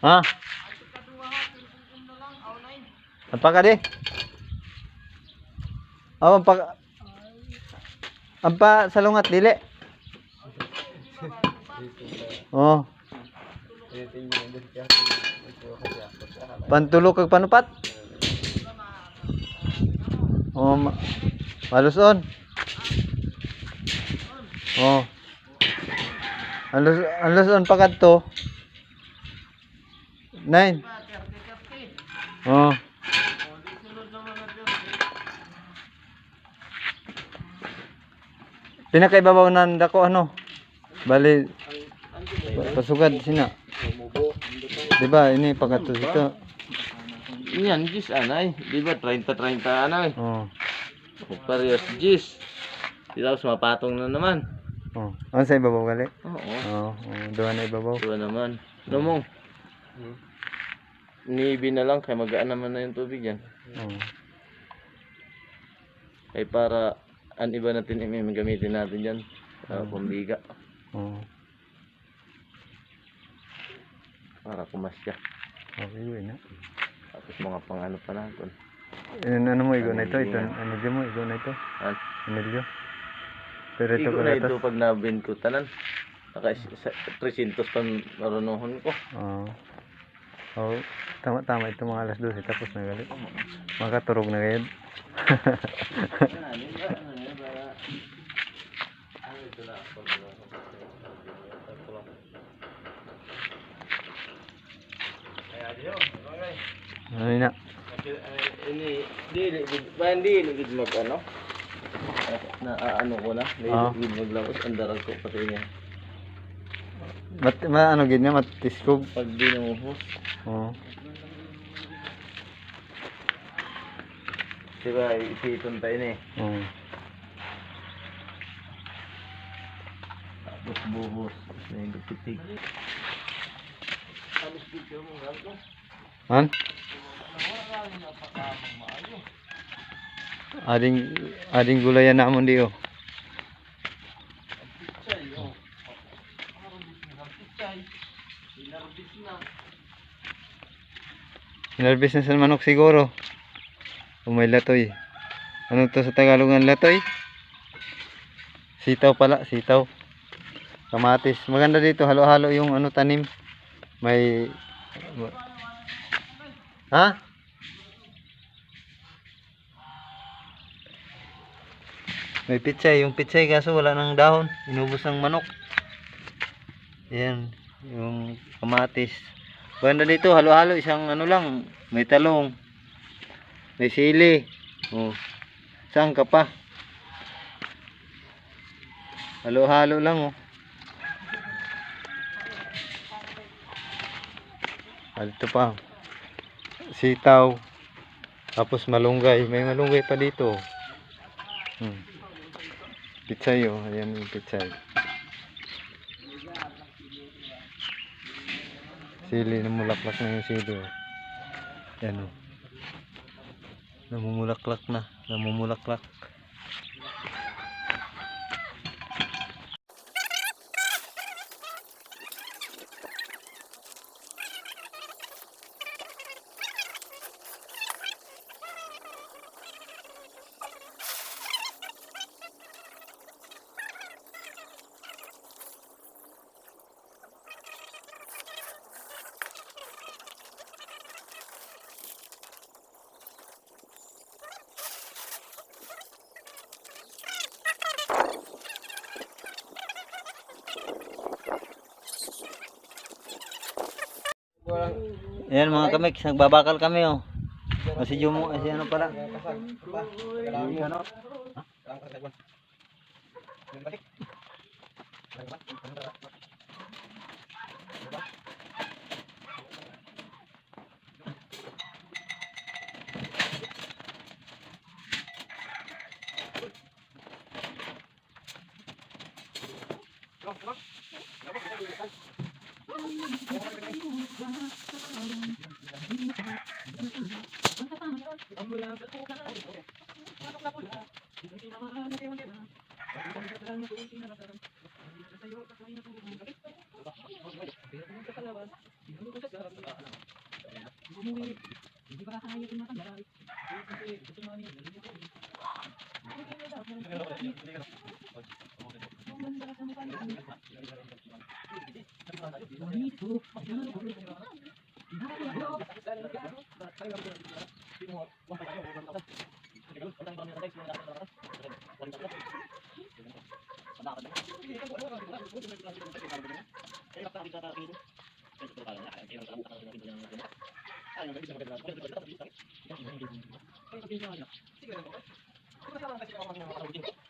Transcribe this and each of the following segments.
Ha? Apa ka di? Oh, ampa Ampa salungat dili. Oh. Pantulog kag panupat. Oh, ma maluson. Oh. Alus aluson pa kadto. Nine. Oh. Pinakaibabaw ng dako ano? Bali pasugad sina. Di ba ini pagato dito. Yan, Jis, anay. Di ba, 30-30 anay. Oh. Parehas, Jis. Di tapos mapatong na naman. Oh. Ano sa ibabaw gali? Oo. Oh, oh duha na ibabaw. Diba naman. Lumong. Nibi na lang, kaya magaan naman na yung tubig yan. Oh. Kaya para, an iba natin yung gamitin natin dyan. Uh, pambiga. Oh. Para kumasya. Okay, yun na. Tapos mga pang ano pa natin. Ano, ano mo igo na ito? Ito, ano dyan mo igo na ito? An? Emilio? Pero ito ko na ito pag nabin ko tanan. Naka isa- 300 pa marunuhon ko. Oo. Oh. Tama tama ito mga alas 12 tapos na gali. Makaturog na gayud. ano na? Ini, di, di, ba hindi, hindi mag ano? Na ano ko na, Ah. hindi maglabas, ang darag ko pati niya. Mat, ma, ano gid niya matiskog. Pag di namuhos, Oo. diba, isiton tayo na eh. Oo. Tapos buhos, tapos na yung ko. Han? Ading ading gulayan namon di oh. Sinarbis na sa manok siguro. O may latoy. Ano to sa Tagalog ang latoy? Sitaw pala, sitaw. Kamatis. Maganda dito, halo-halo yung ano tanim. May Ha? May pitsay, yung pitsay kaso wala nang dahon, inubos ng manok. Yan, yung kamatis. Banda dito, halo-halo, isang ano lang, may talong, may sili. Oh. Saan ka pa? Halo-halo lang oh. Dito pa. Sitaw. Tapos malunggay. May malunggay pa dito. Hmm. Pitsay oh. Ayan yung pitsay. Sili. Namulaklak na yung sili oh. Ayan oh. Namumulaklak na. Namumulaklak. Ayan mga kamiks, nagbabakal kami oh. Kasi Jumo, kasi ano pala. Ano? Terima kasih.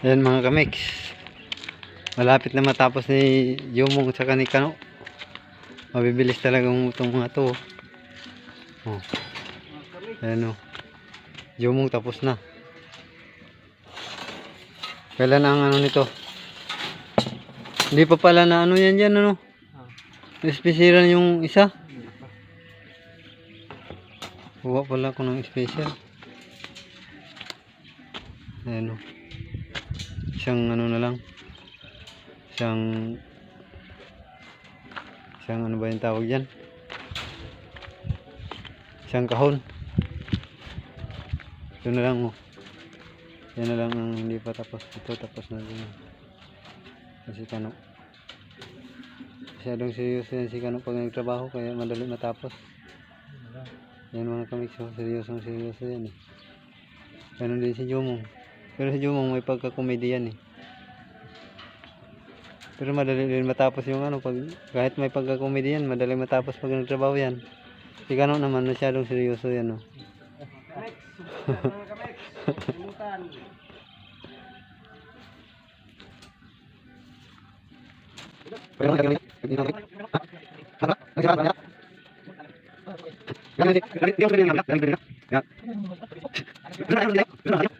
Ayan mga kamix. Malapit na matapos ni Jumong sa ni Kano. Mabibilis talagang itong mga to. Oh. Ayan o. Jumong tapos na. Kailan ang ano nito? Hindi pa pala na ano yan dyan ano? Espesiran yung isa. Huwa pala ko ng special. Ayan o isang ano na lang. Isang isang ano ba yung tawag dyan? Isang kahon. Ito na lang oh. Yan na lang ang hindi pa tapos. Ito tapos na din. Kasi kano masyadong seryoso yan si kano pag nagtrabaho kaya madali matapos. Yan mga kamik so seryosong seryoso yan eh. Ganun din si Jomong pero si Jumong may pagkakomedian eh. Pero madali din matapos yung ano pag kahit may pagkakomedian, madali matapos pag nagtrabaho yan. Si Kano naman masyadong seryoso yan oh. Kamex, kamex, kamex. Pero kami hindi na kami. Ha? Nagsasabi na.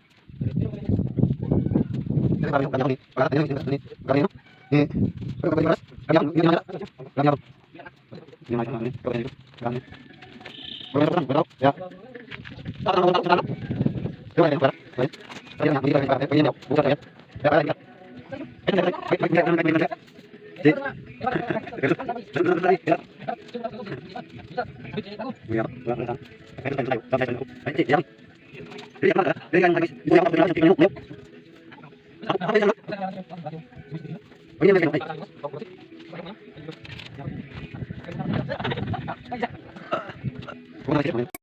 yang yang yang yang Thank you.